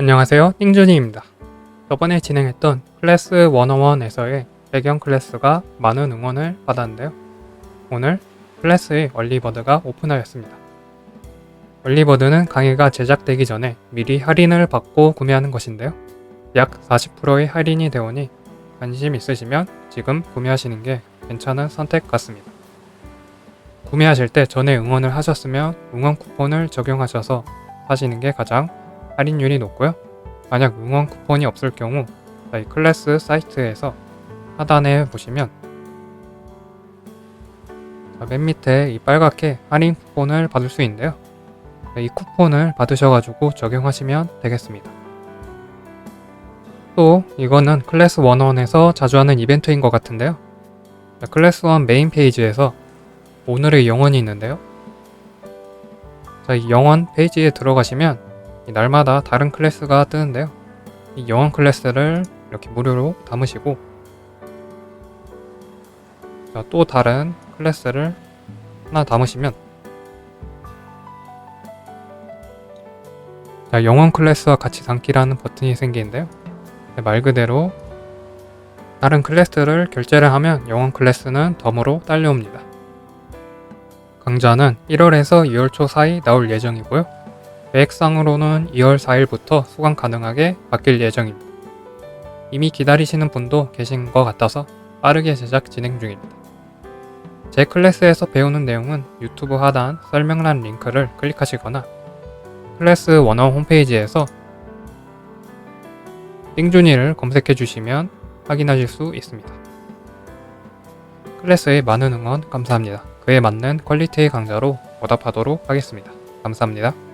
안녕하세요. 띵준이입니다. 저번에 진행했던 클래스 101에서의 배경 클래스가 많은 응원을 받았는데요. 오늘 클래스의 얼리버드가 오픈하였습니다. 얼리버드는 강의가 제작되기 전에 미리 할인을 받고 구매하는 것인데요. 약 40%의 할인이 되오니 관심 있으시면 지금 구매하시는 게 괜찮은 선택 같습니다. 구매하실 때 전에 응원을 하셨으면 응원 쿠폰을 적용하셔서 사시는 게 가장 할인율이 높고요. 만약 응원 쿠폰이 없을 경우 저희 클래스 사이트에서 하단에 보시면 자, 맨 밑에 이 빨갛게 할인 쿠폰을 받을 수 있는데요. 이 쿠폰을 받으셔가지고 적용하시면 되겠습니다. 또 이거는 클래스 101에서 자주 하는 이벤트인 것 같은데요. 자, 클래스 1 메인 페이지에서 오늘의 영원이 있는데요. 자, 이 영원 페이지에 들어가시면 이 날마다 다른 클래스가 뜨는데요. 이 영원 클래스를 이렇게 무료로 담으시고 자, 또 다른 클래스를 하나 담으시면 자, 영원 클래스와 같이 담기라는 버튼이 생기는데요. 네, 말 그대로 다른 클래스를 결제를 하면 영원 클래스는 덤으로 딸려옵니다. 강좌는 1월에서 2월 초 사이 나올 예정이고요. 계획상으로는 2월 4일부터 수강 가능하게 바뀔 예정입니다. 이미 기다리시는 분도 계신 것 같아서 빠르게 제작 진행 중입니다. 제 클래스에서 배우는 내용은 유튜브 하단 설명란 링크를 클릭하시거나 클래스 원어 홈페이지에서 띵준이를 검색해 주시면 확인하실 수 있습니다. 클래스의 많은 응원 감사합니다. 그에 맞는 퀄리티의 강좌로 보답하도록 하겠습니다. 감사합니다.